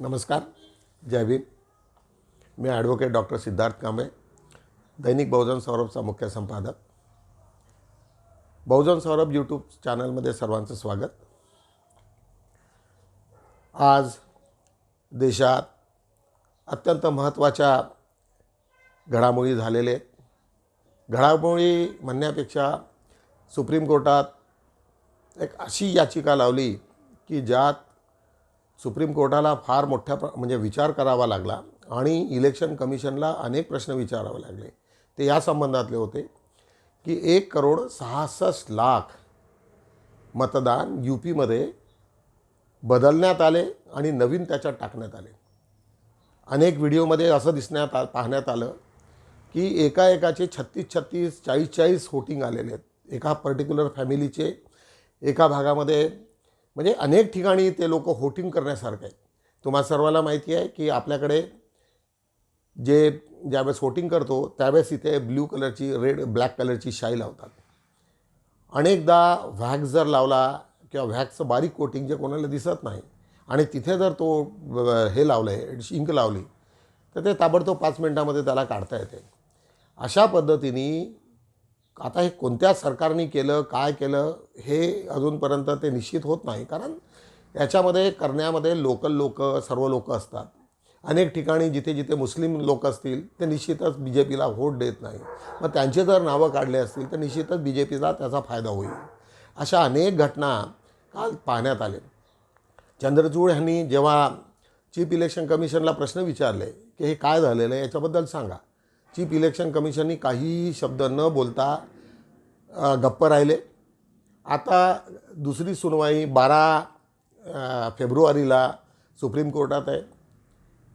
नमस्कार जय भीम. मी ॲडव्होकेट डॉक्टर सिद्धार्थ कांबळे दैनिक बहुजन सौरभचा मुख्य संपादक. बहुजन सौरभ यूट्यूब चॅनलमध्ये सर्वांचं स्वागत. आज देशात अत्यंत महत्त्वाच्या घडामोडी झालेले घडामोडी म्हणण्यापेक्षा सुप्रीम कोर्टात एक अशी याचिका लावली की ज्यात सुप्रीम कोर्टाला फार मोठ्या प्र म्हणजे विचार करावा लागला आणि इलेक्शन कमिशनला अनेक प्रश्न विचारावे लागले. ते या संबंधातले होते की एक करोड सहासष्ट लाख मतदान यू पीमध्ये बदलण्यात आले आणि नवीन त्याच्यात टाकण्यात आले. अनेक व्हिडिओमध्ये असं दिसण्यात आ पाहण्यात आलं की एका एकाचे छत्तीस छत्तीस चाळीस चाळीस होटिंग आलेले आहेत. एका पर्टिक्युलर फॅमिलीचे एका भागामध्ये म्हणजे अनेक ठिकाणी ते लोक होटिंग करण्यासारखं आहे तुम्हा सर्वाला माहिती आहे की आपल्याकडे जे ज्यावेळेस होटिंग करतो त्यावेळेस इथे ब्ल्यू कलरची रेड ब्लॅक कलरची शाई लावतात. अनेकदा व्हॅक्स जर लावला किंवा व्हॅक्सचं बारीक कोटिंग जे कोणाला दिसत नाही आणि तिथे जर तो हे लावलं आहे इंक लावली तर ते ताबडतोब पाच मिनटामध्ये त्याला काढता येते. अशा पद्धतीने आता हे कोणत्या सरकारने केलं काय केलं हे अजूनपर्यंत ते निश्चित होत नाही. कारण याच्यामध्ये करण्यामध्ये लोकल लोक सर्व लोक असतात. अनेक ठिकाणी जिथे जिथे मुस्लिम लोक असतील ते निश्चितच बी जे पीला व्होट देत नाही. मग त्यांचे जर नावं काढले असतील तर निश्चितच बी जे पीला त्याचा फायदा होईल. अशा अनेक घटना काल पाहण्यात आले चंद्रचूड यांनी जेव्हा चीफ इलेक्शन कमिशनला प्रश्न विचारले की हे काय झालेलं आहे याच्याबद्दल सांगा. चीफ इलेक्शन कमिशननी काहीही शब्द न बोलता गप्प राहिले. आता दुसरी सुनवाई बारा फेब्रुवारीला सुप्रीम कोर्टात आहे.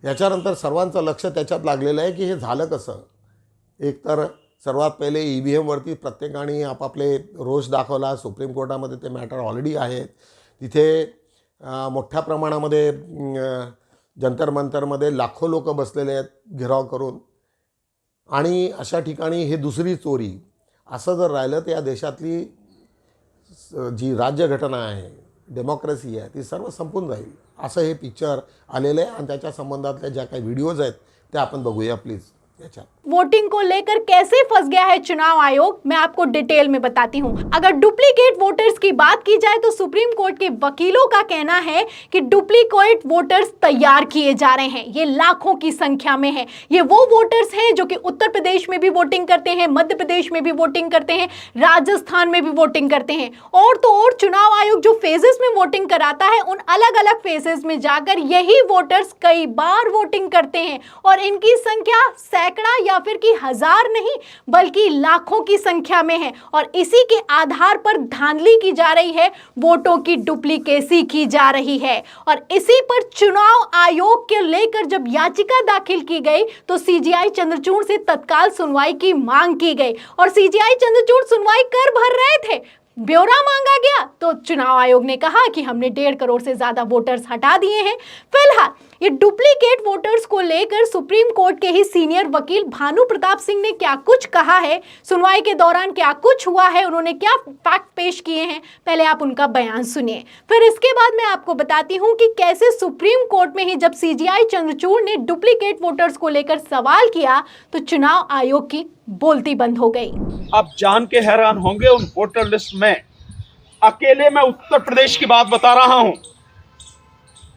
याच्यानंतर सर्वांचं लक्ष त्याच्यात लागलेलं आहे की हे झालं कसं? एकतर सर्वात पहिले ई व्ही एमवरती प्रत्येकाने आपापले रोष दाखवला. सुप्रीम कोर्टामध्ये ते मॅटर ऑलरेडी आहेत. तिथे मोठ्या प्रमाणामध्ये जंतर मंतरमध्ये लाखो लोक बसलेले आहेत घेराव करून. आणि अशा ठिकाणी हे दुसरी चोरी. असं जर राहिलं तर या देशातली जी राज्यघटना आहे डेमोक्रेसी आहे ती सर्व संपून जाईल. असं हे पिक्चर आलेलं आहे आणि त्याच्या संबंधातल्या ज्या काही व्हिडिओज आहेत त्या आपण बघूया प्लीज. वोटिंग को लेकर कैसे फंस गया है चुनाव आयोग, मैं आपको डिटेल में बताती हूँ। अगर डुप्लीकेट वोटर्स की बात की जाए तो सुप्रीम कोर्ट के वकीलों का कहना है कि डुप्लीकेट वोटर्स तैयार किए जा रहे हैं। ये लाखों की संख्या में है। ये वो वोटर्स हैं जो कि उत्तर प्रदेश में भी वोटिंग करते हैं, मध्य प्रदेश में भी वोटिंग करते हैं, राजस्थान में भी वोटिंग करते हैं। और तो और चुनाव आयोग जो फेजेस में वोटिंग कराता है, उन अलग अलग फेजेस में जाकर यही वोटर्स कई बार वोटिंग करते हैं। और इनकी संख्या सैकड़ा या फिर कि हज़ार नहीं, बल्कि लाखों की संख्या में है। और इसी के आधार पर धांधली की जा रही है, वोटों की डुप्लीकेसी की जा रही है। और इसी पर चुनाव आयोग के लेकर जब याचिका दाखिल की गई तो सीजीआई चंद्रचूड़ से तत्काल सुनवाई की मांग की गई। और सीजीआई चंद्रचूड़ सुनवाई कर भर रहे थे। ब्यौरा मांगा गया तो चुनाव आयोग ने कहा कि हमने डेढ़ करोड़ से ज़्यादा वोटर्स हटा दिए हैं। फ़िलहाल ये डुप्लीकेट वोटर्स को लेकर सुप्रीम कोर्ट के ही सीनियर वकील भानु प्रताप सिंह ने क्या कुछ कहा है? सुनवाई के दौरान क्या कुछ हुआ है? उन्होंने क्या फैक्ट पेश किए हैं? पहले आप उनका बयान सुनिए। फिर इसके बाद मैं आपको बताती हूँ कि कैसे सुप्रीम कोर्ट में ही जब सीजीआई चंद्रचूड़ ने डुप्लीकेट वोटर्स को लेकर सवाल किया तो चुनाव आयोग की बोलती बंद हो गई। आप जान के हैरान होंगे उन वोटर लिस्ट में। अकेले मैं उत्तर प्रदेश की बात बता रहा हूँ।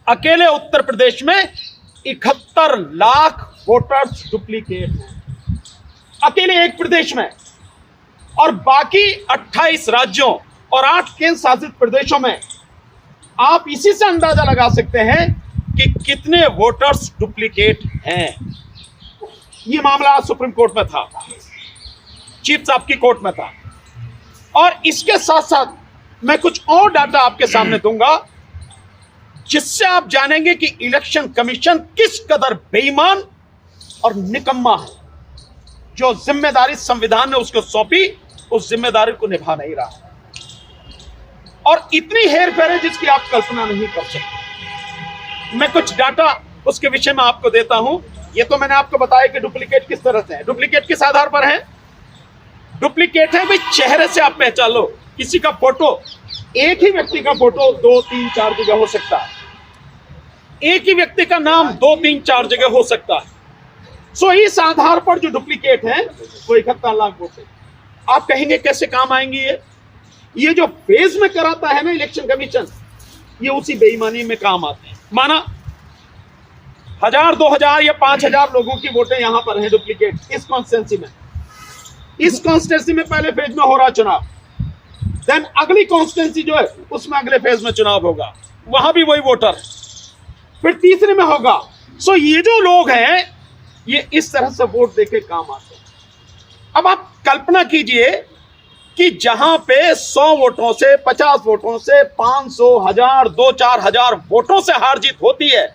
अकेले उत्तर प्रदेश में इकहत्तर लाख वोटर्स डुप्लीकेट हैं। अकेले एक प्रदेश में और बाकी 28 राज्यों और आठ केंद्र शासित प्रदेशों में आप इसी से अंदाज़ा लगा सकते हैं कि कितने वोटर्स डुप्लीकेट हैं। ये मामला सुप्रीम कोर्ट में था, चीफ साहब की कोर्ट में था। और इसके साथ साथ मैं कुछ और डाटा आपके सामने दूँगा जिससे आप जानेंगे कि इलेक्शन कमीशन किस कदर बेईमान और निकम्मा है। जो ज़िम्मेदारी संविधान ने उसको सौंपी, उस ज़िम्मेदारी को निभा नहीं रहा। और इतनी हेर फेर है जिसकी आप कल्पना नहीं कर सकते। मैं कुछ डाटा उसके विषय में आपको देता हूँ। ये तो मैंने आपको बताया कि डुप्लीकेट किस तरह से है। डुप्लीकेट किस आधार पर है? डुप्लीकेट है भाई, चेहरे से आप पहचान लो। किसी का फ़ोटो एक ही व्यक्ति का फ़ोटो दो, तीन, चार जगह हो सकता है। एक ही व्यक्ति का नाम दो, तीन, चार जगह हो सकता है। सो इस आधार पर जो डुप्लीकेट है, वो इकहत्तर लाख वोट आप कहेंगे कैसे काम आएँगे ये? ये जो फ़ेज़ में कराता है ना इलेक्शन कमीशन, ये उसी बेईमानी में काम आते हैं। माना हज़ार, दो हज़ार या पाँच हज़ार लोगों की वोटें यहाँ पर हैं डुप्लीकेट इस कॉन्स्टिटेंसी में। इस कॉन्स्टिटेंसी में पहले फ़ेज़ में हो रहा चुनाव। देन अगली कॉन्स्टिटेंसी जो है, उसमें अगले फ़ेज़ में चुनाव होगा। वहाँ भी वही वोटर। फिर तीसरे में होगा। सो ये जो लोग हैं, ये इस तरह से वोट देके काम आते हैं। अब आप कल्पना कीजिए कि जहाँ पे 100 वोटों से 50 वोटों से 500 हज़ार, दो, चार हज़ार वोटों से हार जीत होती है,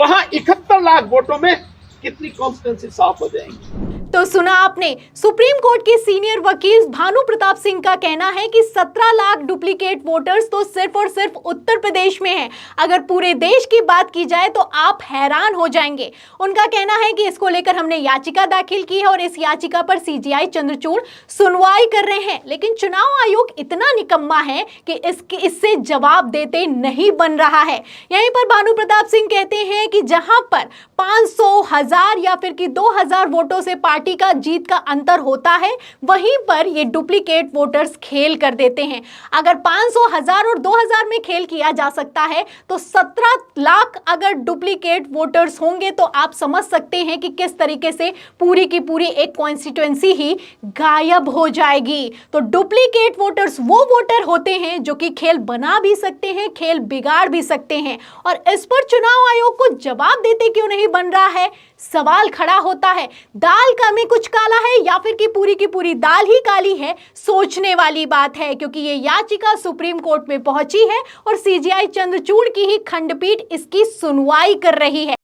वहाँ इकहत्तर लाख वोटों में कितनी कॉन्स्टिटेंसी साफ़ हो जाएँगी? तो सुना आपने, सुप्रीम कोर्ट के सीनियर वकील भानु प्रताप सिंह का कहना है कि 17 लाख डुप्लीकेट वोटर्स तो सिर्फ़ और सिर्फ़ उत्तर प्रदेश में हैं। अगर पूरे देश की बात की जाए तो आप हैरान हो जाएँगे। उनका कहना है कि इसको लेकर हमने याचिका दाखिल की है और इस याचिका पर सीजीआई चंद्रचूड़ सुनवाई कर रहे हैं। लेकिन चुनाव आयोग इतना निकम्मा है कि इसके, इससे जवाब देते नहीं बन रहा है। यहीं पर भानु प्रताप सिंह कहते हैं कि जहाँ पर 500 हज़ार या फिर कि 2000 वोटों से पार्टी का जीत का अंतर होता है, वहीं पर ये डुप्लीकेट वोटर्स खेल कर देते हैं। अगर 500 हज़ार और 2000 में खेल किया जा सकता है तो 17 लाख अगर डुप्लीकेट वोटर्स होंगे तो आप समझ सकते हैं कि किस तरीके से पूरी की पूरी एक कॉन्स्टिट्युएंसी ही गायब हो जाएगी। तो डुप्लीकेट वोटर्स वो वोटर होते हैं जो कि खेल बना भी सकते हैं, खेल बिगाड़ भी सकते हैं। और इस पर चुनाव आयोग को जवाब देते क्यों नहीं बन रहा है? सवाल खड़ा होता है, दाल का में कुछ काला है या फिर कि पूरी की पूरी दाल ही काली है, सोचने वाली बात है, क्योंकि ये याचिका सुप्रीम कोर्ट में पहुँची है और सीजीआई चंद्रचूड़ की ही खंडपीठ इसकी सुनवाई कर रही है।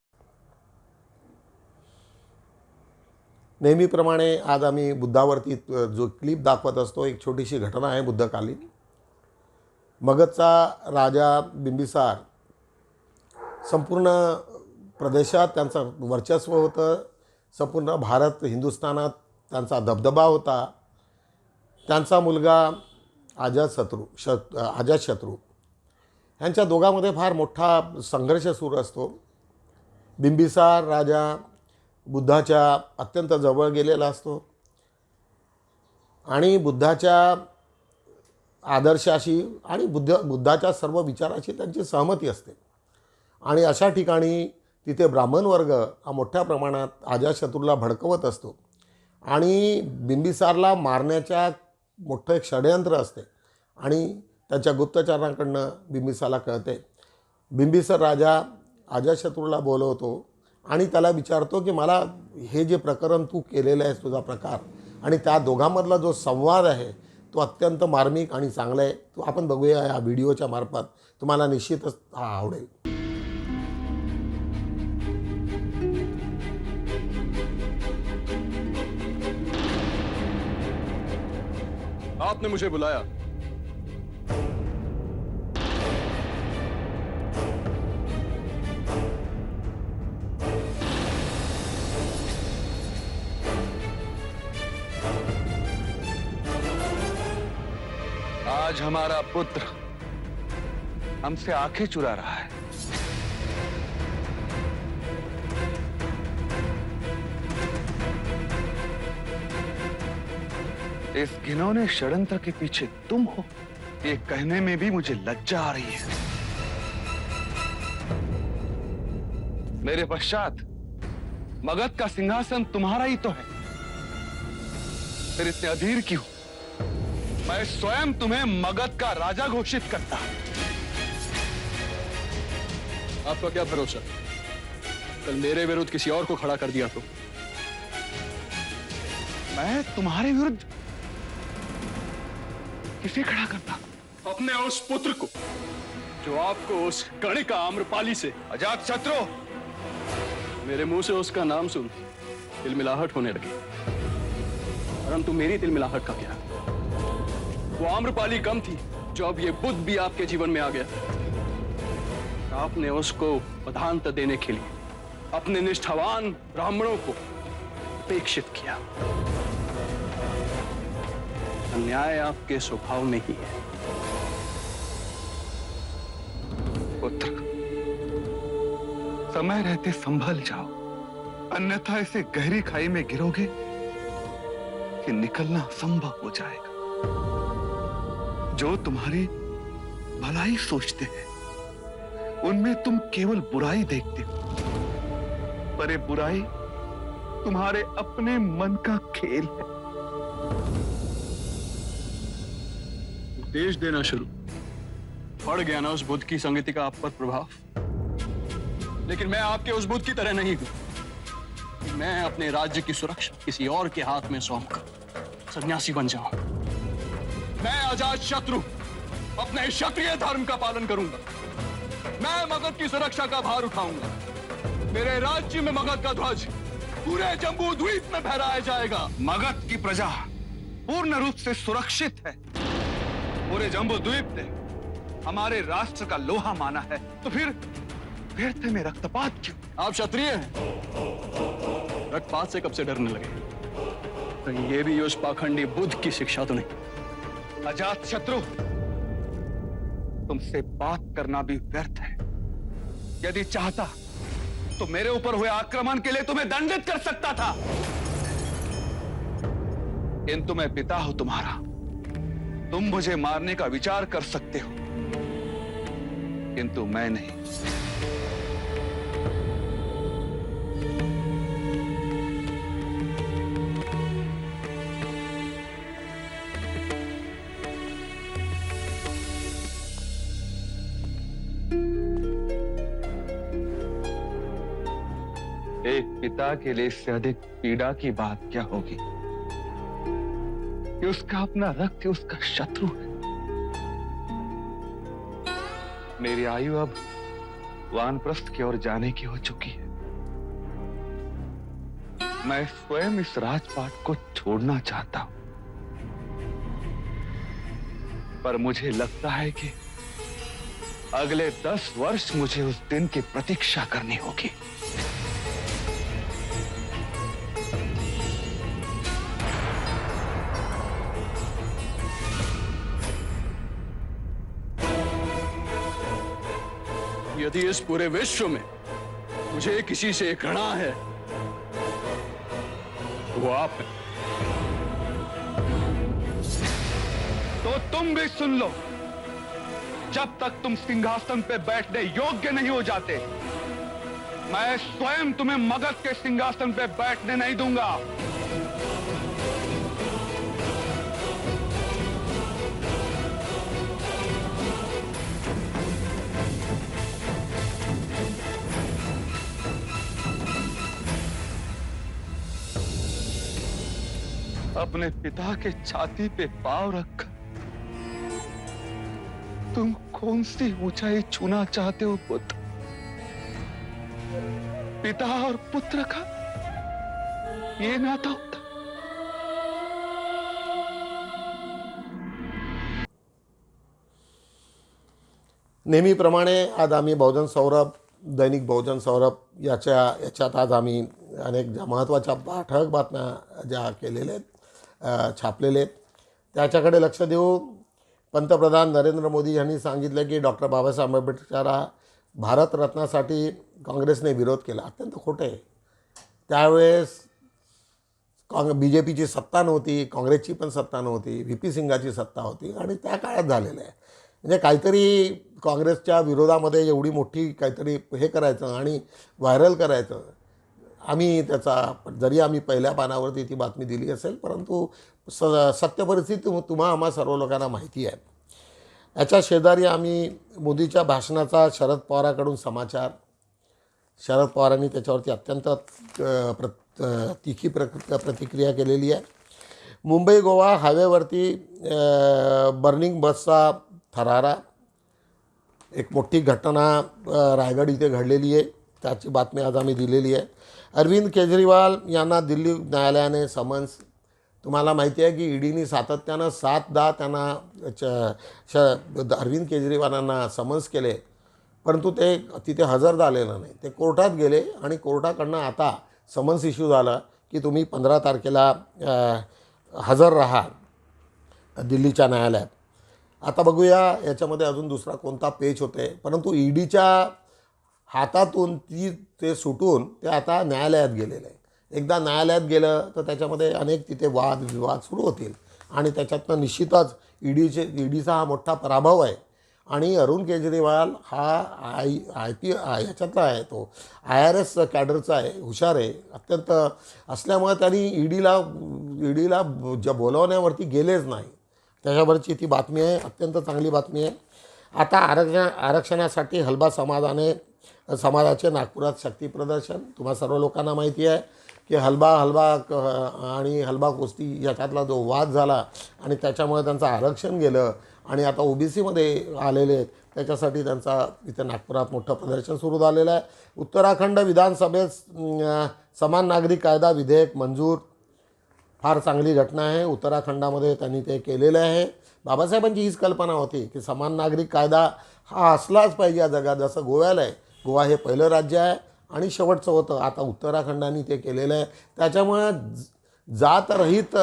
नेहमीप्रमाणे आज आम्ही बुद्धावरती जो क्लिप दाखवत असतो, एक छोटीशी घटना आहे बुद्धकालीन. मगधचा राजा बिंबिसार संपूर्ण प्रदेशात त्यांचं वर्चस्व होतं. संपूर्ण भारत हिंदुस्थानात त्यांचा दबदबा होता. त्यांचा मुलगा अजातशत्रू शत अजातशत्रू. ह्यांच्या दोघांमध्ये फार मोठा संघर्ष सुरू असतो. बिंबिसार राजा बुद्धाच्या अत्यंत जवळ गेलेला असतो. आणि बुद्धाच्या आदर्शाशी आणि बुद्ध बुद्धाच्या सर्व विचाराशी त्यांची सहमती असते. आणि अशा ठिकाणी तिथे ब्राह्मण वर्ग हा मोठ्या प्रमाणात अजातशत्रूला भडकवत असतो. आणि बिंबिसारला मारण्याच्या मोठं एक षडयंत्र असते. आणि त्याच्या गुप्तचरांकडनं बिंबिसारला कळते. बिंबिसार राजा अजातशत्रूला बोलवतो आणि त्याला विचारतो की मला हे जे प्रकरण तू केलेलं आहेस तुझा प्रकार आणि त्या दोघांमधला जो संवाद आहे तो अत्यंत मार्मिक आणि चांगला आहे. तो आपण बघूया या व्हिडिओच्या मार्फत. तुम्हाला निश्चितच हा आवडेल. आपने मुझे बुलाया। आज हमारा पुत्र हमसे आँखें चुरा रहा है। इस घिनौने षड्यंत्र के पीछे तुम हो। ये कहने में भी मुझे लज्जा आ रही है। मेरे पश्चात, मगध का सिंहासन तुम्हारा ही तो है। फिर इतने अधीर क्यों? मैं स्वयं तुम्हें मगध का राजा घोषित करता आपका क्या भरोसा? कल मेरे विरुद्ध किसी और को खड़ा कर दिया तो? मैं तुम्हारे विरुद्ध किसे खड़ा करता अपने उस पुत्र को, जो आपको उस कणिका आम्रपाली से अजात शत्रु। मेरे मुँह से उसका नाम सुन, तिलमिलाहट होने लगी। परंतु मेरी तिलमिलाहट का क्या? वो आम्रपाली कम थी, जो अब ये बुद्ध भी आपके जीवन में आ गया। आपने उसको प्रधानता देने के लिए अपने निष्ठावान ब्राह्मणों को अपेक्षित किया। अन्याय आपके स्वभाव में ही है। पुत्र, समय रहते संभल जाओ। अन्यथा इसे गहरी खाई में गिरोगे कि निकलना संभव हो जाएगा। जो तुम्हारी भलाई सोचते हैं, उनमें तुम केवल बुराई देखते हो। पर बुराई तुम्हारे अपने मन का खेल है। उपदेश देना शुरू। पड़ गया ना उस बुद्ध की संगति का आप पर प्रभाव। लेकिन मैं आपके उस बुद्ध की तरह नहीं हूँ। मैं अपने राज्य की सुरक्षा किसी और के हाथ में सौंप कर सन्यासी बन जाऊँ। मैं आज़ाद शत्रु, अपने क्षत्रिय धर्म का पालन करूँगा। मैं मगध की सुरक्षा का भार उठाऊँगा। मेरे राज्य में मगध का ध्वज पूरे जम्बू द्वीप में फहराया जाएगा। मगध की प्रजा पूर्ण रूप से सुरक्षित है। पूरे जम्बू द्वीप ने हमारे राष्ट्र का लोहा माना है। तो फिर फिर में रक्तपात क्यों? आप क्षत्रिय हैं। रक्तपात से कब से डरने लगे? कहीं ये भी उस पाखंडी बुद्ध की शिक्षा तो नहीं? अजात शत्रु तुमसे बात करना भी व्यर्थ है। यदि चाहता तो मेरे ऊपर हुए आक्रमण के लिए तुम्हें दंडित कर सकता था। किंतु मैं पिता हूँ तुम्हारा। तुम मुझे मारने का विचार कर सकते हो। किंतु मैं नहीं। एक पिता के लिए इससे अधिक पीड़ा की बात क्या होगी? कि उसका अपना रक्त, उसका शत्रु है। मेरी आयु अब वानप्रस्थ की ओर जाने की हो चुकी है। मैं स्वयं इस राजपाट को छोड़ना चाहता हूँ। पर मुझे लगता है कि अगले दस वर्ष मुझे उस दिन की प्रतीक्षा करनी होगी। यदि इस पूरे विश्व में मुझे किसी से घृणा है तो वो आप हैं। तो तुम भी सुन लो। जब तक तुम सिंहासन पे बैठने योग्य नहीं हो जाते, मैं स्वयं तुम्हें मगध के सिंहासन पे बैठने नहीं दूँगा। अपने पिता के छाती पे पाव रख। तुम कौन सी ऊंचाई छूना चाहते हो पुत्र? पिता और पुत्र का ये नाता होता। नेहमीप्रमाणे आज आम्ही बहुजन सौरभ दैनिक बहुजन सौरभ याच्या याच्यात आज आम्ही अनेक ज्या महत्त्वाच्या ठळक बातम्या ज्या केलेल्या आहेत छापलेले आहेत. त्याच्याकडे लक्ष देऊ पंतप्रधान नरेंद्र मोदी यांनी सांगितलं की डॉक्टर बाबासाहेब आंबेडकरांना भारतरत्नासाठी काँग्रेसने विरोध केला. अत्यंत खोटं आहे. त्यावेळेस काँग बी जे पीची सत्ता नव्हती काँग्रेसची पण सत्ता नव्हती व्ही पी सिंगाची सत्ता होती आणि त्या काळात झालेलं आहे. म्हणजे काहीतरी काँग्रेसच्या विरोधामध्ये एवढी मोठी काहीतरी हे करायचं आणि व्हायरल करायचं आम्ही त्याचा जरी आम्ही पहिल्या पानावरती ती बातमी दिली असेल परंतु स सत्य परिस्थिती तुम्हा आम्हा सर्व लोकांना माहिती आहे. याच्या शेजारी आम्ही मोदीच्या भाषणाचा शरद पवाराकडून समाचार शरद पवारांनी त्याच्यावरती अत्यंत प्र तिखी प्रक प्रतिक्रिया केलेली आहे. मुंबई गोवा हायवेवरती बर्निंग बसचा थरारा एक मोठी घटना रायगड इथे घडलेली आहे. त्याची बातमी आज आम्ही दिलेली आहे. अरविंद केजरीवाल यांना दिल्ली न्यायालयाने समन्स. तुम्हाला माहिती आहे की ईडीने सातत्यानं सातदा त्यांना च श अरविंद केजरीवालांना समन्स केले. परंतु ते तिथे हजर झालेलं नाही. ते कोर्टात गेले आणि कोर्टाकडनं आता समन्स इश्यू झालं की तुम्ही पंधरा तारखेला हजर राहा दिल्लीच्या न्यायालयात. आता बघूया याच्यामध्ये अजून दुसरा कोणता पेच होते. परंतु ईडीच्या हातातून ती ते सुटून ते आता न्यायालयात गेलेलं आहे एकदा न्यायालयात गेलं तर त्याच्यामध्ये अनेक तिथे वाद विवाद सुरू होतील. आणि त्याच्यातनं निश्चितच ईडीचे ईडीचा हा मोठा पराभव आहे. आणि अरुण केजरीवाल हा आय आय पी आय याच्यातला आहे तो. आय आर एस कॅडरचा आहे हुशार आहे अत्यंत असल्यामुळे त्यांनी ईडीला ईडीला ज्या बोलवण्यावरती गेलेच नाही. त्याच्यावरची ती बातमी आहे अत्यंत चांगली बातमी आहे. आता आरक्षण आरक्षणासाठी हलबा समाजाने समाजाचे नागपुरात शक्ती प्रदर्शन. तुम्हा सर्व लोकांना माहिती आहे की हलबा हलबा क आणि हलबा कुस्ती याच्यातला जो वाद झाला आणि त्याच्यामुळे त्यांचं आरक्षण गेलं आणि आता ओ बी सीमध्ये आलेले आहेत त्याच्यासाठी त्यांचा इथे नागपुरात मोठं प्रदर्शन सुरू झालेलं आहे. उत्तराखंड विधानसभेत समान नागरिक कायदा विधेयक मंजूर. फार चांगली घटना आहे. उत्तराखंडामध्ये त्यांनी ते केलेलं आहे. बाबासाहेबांची हीच कल्पना होती की समान नागरिक कायदा हा असलाच पाहिजे या जगात जसं गोव्याला आहे. गोवा हे पहिलं राज्य आहे आणि शेवटचं होतं. आता उत्तराखंडाने ते केलेलं आहे. त्याच्यामुळे जात जातरहित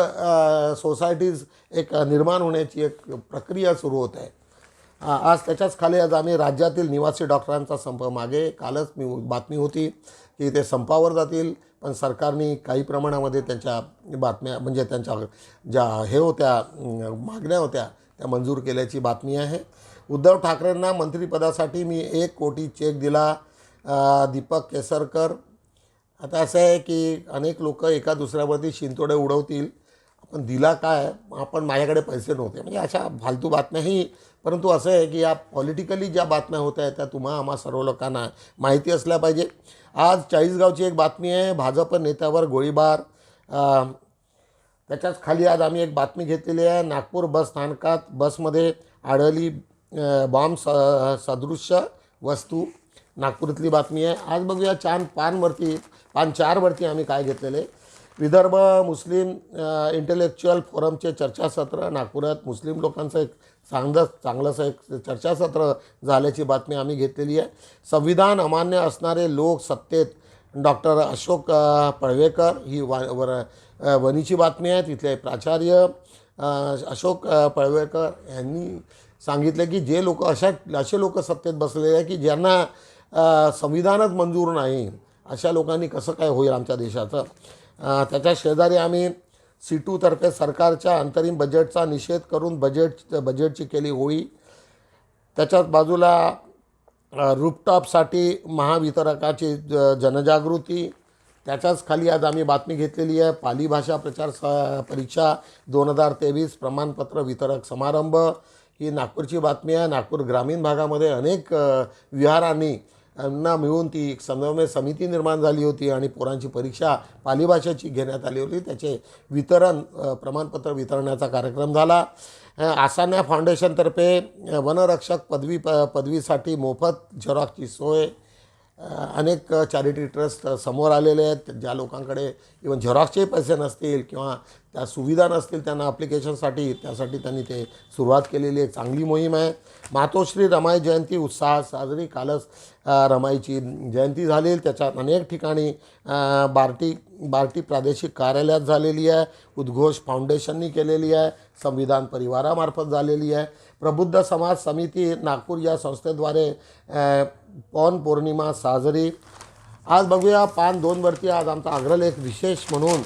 सोसायटीज एक निर्माण होण्याची एक प्रक्रिया सुरू होत आहे. आज त्याच्याच खाली आज आम्ही राज्यातील निवासी डॉक्टरांचा संप मागे कालच मी बातमी होती की ते संपावर जातील पण सरकारने काही प्रमाणामध्ये त्यांच्या बातम्या म्हणजे त्यांच्या ज्या हे होत्या मागण्या होत्या त्या मंजूर केल्याची बातमी आहे. उद्धव ठाकरेंना मंत्रिपदासाठी मी एक कोटी चेक दिला दीपक केसरकर. आता असं आहे की अनेक लोक एका दुसऱ्यावरती शिंतोडे उडवतील. आपण दिला काय? आपण माझ्याकडे पैसे नव्हते. म्हणजे अशा फालतू बातम्याही परंतु असं आहे की या पॉलिटिकली ज्या बातम्या होत आहेत त्या तुम्हा आम्हा सर्व लोकांना माहिती असल्या पाहिजे. आज चाळीसगावची एक बातमी आहे भाजप नेत्यावर गोळीबार. त्याच्याच खाली आज आम्ही एक बातमी घेतलेली आहे. नागपूर बस स्थानकात बसमध्ये आढळली बॉम्ब स सदृश्य वस्तू. नागपुरातली बातमी आहे. आज बघूया चान पानवरती पान चारवरती आम्ही काय घेतलेले. विदर्भ मुस्लिम इंटेलेक्च्युअल फोरमचे चर्चासत्र नागपुरात मुस्लिम लोकांचं एक चांगलं चांगलंसं एक चर्चासत्र झाल्याची बातमी आम्ही घेतलेली आहे. संविधान अमान्य असणारे लोक सत्तेत. डॉक्टर अशोक पळवेकर ही वा वर वनीची बातमी आहे. तिथले प्राचार्य अशोक पळवेकर यांनी सांगितलं की जे लोक अशा असे लोक सत्तेत बसलेले आहे की ज्यांना संविधानच मंजूर नाही अशा लोकांनी कसं काय होईल आमच्या देशाचं? त्याच्या शेजारी आम्ही सीटूतर्फे सरकारच्या अंतरिम बजेटचा निषेध करून बजेट बजेटची केली होळी. त्याच्याच बाजूला रूपटॉपसाठी महावितरकाची ज- जनजागृती. त्याच्याच खाली आज आम्ही बातमी घेतलेली आहे पाली भाषा प्रचार स परीक्षा दोन हजार तेवीस प्रमाणपत्र वितरक समारंभ. ही नागपूरची बातमी आहे. नागपूर ग्रामीण भागामध्ये अनेक विहारांनी ना मिळून ती एक समन्वय समिती निर्माण झाली होती आणि पोरांची परीक्षा पाली भाषेची घेण्यात आली होती. त्याचे वितरण प्रमाणपत्र वितरणाचा कार्यक्रम झाला. आसान्या फाउंडेशनतर्फे वनरक्षक पदवी प पदवीसाठी मोफत झेरॉक्सची सोय अनेक चॅरिटी ट्रस्ट समोर आलेले आहेत ज्या लोकांकडे इवन झेरॉक्सचे पैसे नसतील किंवा त्या सुविधा नसतील त्यांना ॲप्लिकेशनसाठी त्यासाठी त्यांनी ते सुरुवात केलेली एक चांगली मोहीम आहे. मातोश्री रमाई जयंती उत्साहात साजरी कालच रमाईची जयंती झाली. त्याच्यात अनेक ठिकाणी बार्टी बार्टी प्रादेशिक कार्यालयात झालेली आहे. उद्घोष फाउंडेशननी केलेली आहे. संविधान परिवारामार्फत झालेली आहे. प्रबुद्ध समाज समिती नागपूर या संस्थेद्वारे पौन पौर्णिमा साजरी. आज बघूया पान दोनवरती. आज आमचा अग्रलेख विशेष म्हणून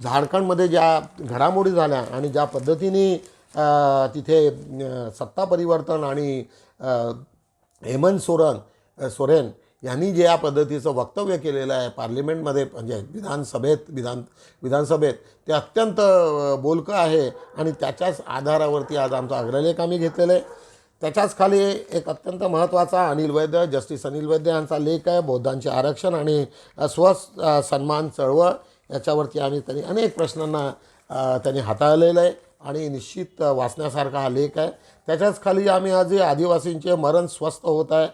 झारखंडमध्ये ज्या घडामोडी झाल्या आणि ज्या पद्धतीने तिथे सत्ता परिवर्तन आणि हेमंत सोरन सोरेन यांनी जे या पद्धतीचं वक्तव्य केलेलं आहे पार्लिमेंटमध्ये म्हणजे विधानसभेत विधान विधानसभेत ते अत्यंत बोलकं आहे आणि त्याच्याच आधारावरती आज आमचा अग्रलेख आम्ही घेतलेलं आहे. त्याच्याच खाली एक अत्यंत महत्त्वाचा अनिल वैद्य जस्टिस अनिल वैद्य यांचा लेख आहे बौद्धांचे आरक्षण आणि स्व सन्मान चळवळ. याच्यावरती आम्ही त्यांनी अनेक प्रश्नांना त्यांनी हाताळलेलं आहे आणि निश्चित वाचण्यासारखा हा लेख आहे. त्याच्याच खाली आम्ही आज आदिवासींचे मरण स्वस्त होत आहे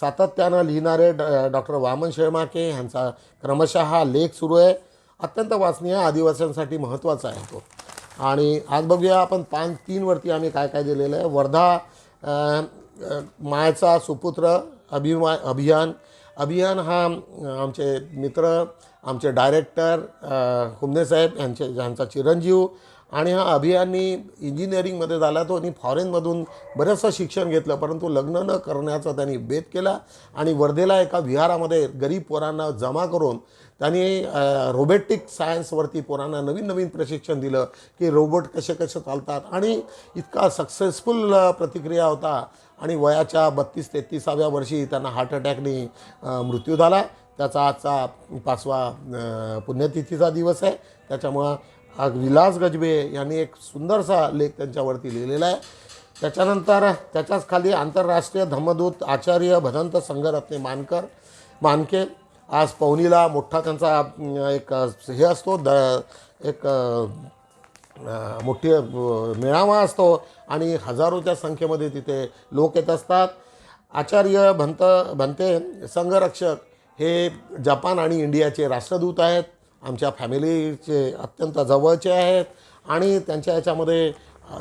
सातत्यानं लिहिणारे ड डॉक्टर वामन शेळमाके ह्यांचा क्रमशः हा लेख सुरू आहे. अत्यंत वाचनीय आदिवासींसाठी महत्त्वाचा आहे तो. आणि आज बघूया आपण पान तीनवरती आम्ही काय काय दिलेलं आहे. वर्धा मायचा सुपुत्र अभिमा अभियान. अभियान हा आमचे मित्र आमचे डायरेक्टर हुमने साहेब यांचे ज्यांचा चिरंजीव आणि हा अभियानी इंजिनिअरिंगमध्ये झाला तो आणि फॉरेनमधून बरंचसं शिक्षण घेतलं परंतु लग्न न करण्याचा त्यांनी बेत केला आणि वर्धेला एका विहारामध्ये गरीब पोरांना जमा करून त्यांनी रोबोटिक सायन्सवरती पोरांना नवीन नवीन प्रशिक्षण दिलं की रोबोट कसे कसे चालतात आणि इतका सक्सेसफुल प्रतिक्रिया होता आणि वयाच्या बत्तीस तेहतीसाव्या वर्षी त्यांना हार्ट अटॅकने मृत्यू झाला. त्याचा आजचा पाचवा पुण्यतिथीचा दिवस आहे. त्याच्यामुळं विलास गजबे यांनी एक सुंदरसा लेख त्यांच्यावरती लिहिलेला आहे. त्याच्यानंतर त्याच्याच खाली आंतरराष्ट्रीय धम्मदूत आचार्य भदंत संघरत्ने मानकर मानके आज पवनीला मोठा त्यांचा एक हे असतो द एक मोठी मेळावा असतो आणि हजारोच्या संख्येमध्ये तिथे लोक येत असतात. आचार्य भंत भंते संघरक्षक हे जपान आणि इंडियाचे राष्ट्रदूत आहेत. आमच्या फॅमिलीचे अत्यंत जवळचे आहेत आणि त्यांच्या याच्यामध्ये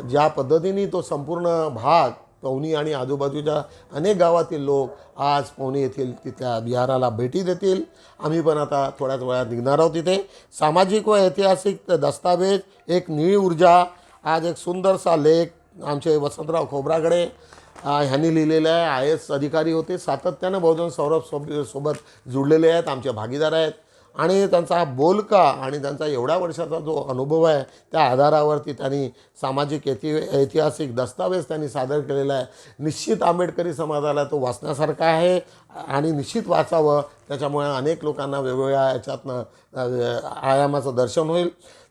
ज्या पद्धतीने तो संपूर्ण भाग पवनी आणि आजूबाजूच्या अनेक गावातील लोक आज पवनी येथील तिथल्या विहाराला भेटी देतील. आम्ही पण आता थोड्याच वेळात निघणार आहोत तिथे सामाजिक व ऐतिहासिक दस्तावेज एक निळी ऊर्जा आज एक सुंदरसा लेख आमचे वसंतराव खोब्रागडे ह्यांनी लिहिलेलं आहे. आय एस अधिकारी होते. सातत्यानं बहुजन सौरभ सोब सोबत जुळलेले आहेत. आमचे भागीदार आहेत. आणि त्यांचा हा बोलका आणि त्यांचा एवढ्या वर्षाचा जो अनुभव आहे त्या आधारावरती त्यांनी सामाजिक ऐति ऐतिहासिक दस्तावेज त्यांनी सादर केलेला आहे. निश्चित आंबेडकरी समाजाला तो वाचण्यासारखा आहे आणि निश्चित वाचावं त्याच्यामुळे अनेक लोकांना वेगवेगळ्या याच्यातनं आयामाचं दर्शन होईल.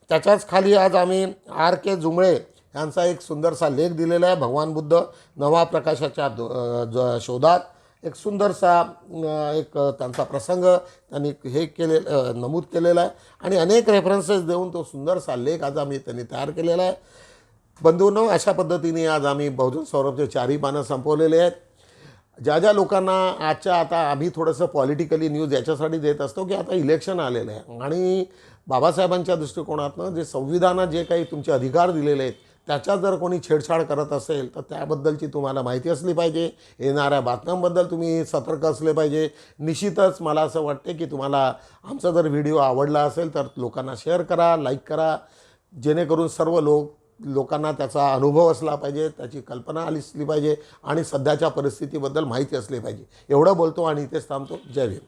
त्याच्याच खाली आज आम्ही आर के जुमळे यांचा एक सुंदरसा लेख दिलेला आहे भगवान बुद्ध नवा प्रकाशाच्या दो- ज- शोधात. एक सुंदरसा एक त्यांचा प्रसंग त्यांनी हे केले नमूद केलेला आहे. आणि अनेक रेफरन्सेस देऊन तो सुंदरसा लेख आज आम्ही त्यांनी तयार केलेला आहे. बंधूंनो अशा पद्धतीने आज आम्ही बहुजन सौरभचे चारही पानं संपवलेले आहेत. ज्या ज्या लोकांना आजच्या आता आम्ही थोडंसं पॉलिटिकली न्यूज याच्यासाठी देत असतो की आता इलेक्शन आलेलं आहे. आणि बाबासाहेबांच्या दृष्टिकोनातनं जे संविधानात जे काही तुमचे अधिकार दिलेले आहेत त्याच्यात जर कोणी छेडछाड करत असेल तर त्याबद्दलची तुम्हाला माहिती असली पाहिजे. येणाऱ्या बातम्यांबद्दल तुम्ही सतर्क असले पाहिजे. निश्चितच मला असं वाटते की तुम्हाला आमचा जर व्हिडिओ आवडला असेल तर लोकांना शेअर करा लाईक करा. जेणेकरून सर्व लोक लोकांना त्याचा अनुभव असला पाहिजे त्याची कल्पना आली असली पाहिजे आणि सध्याच्या परिस्थितीबद्दल माहिती असली पाहिजे. एवढं बोलतो आणि इथेच थांबतो. जय भीम.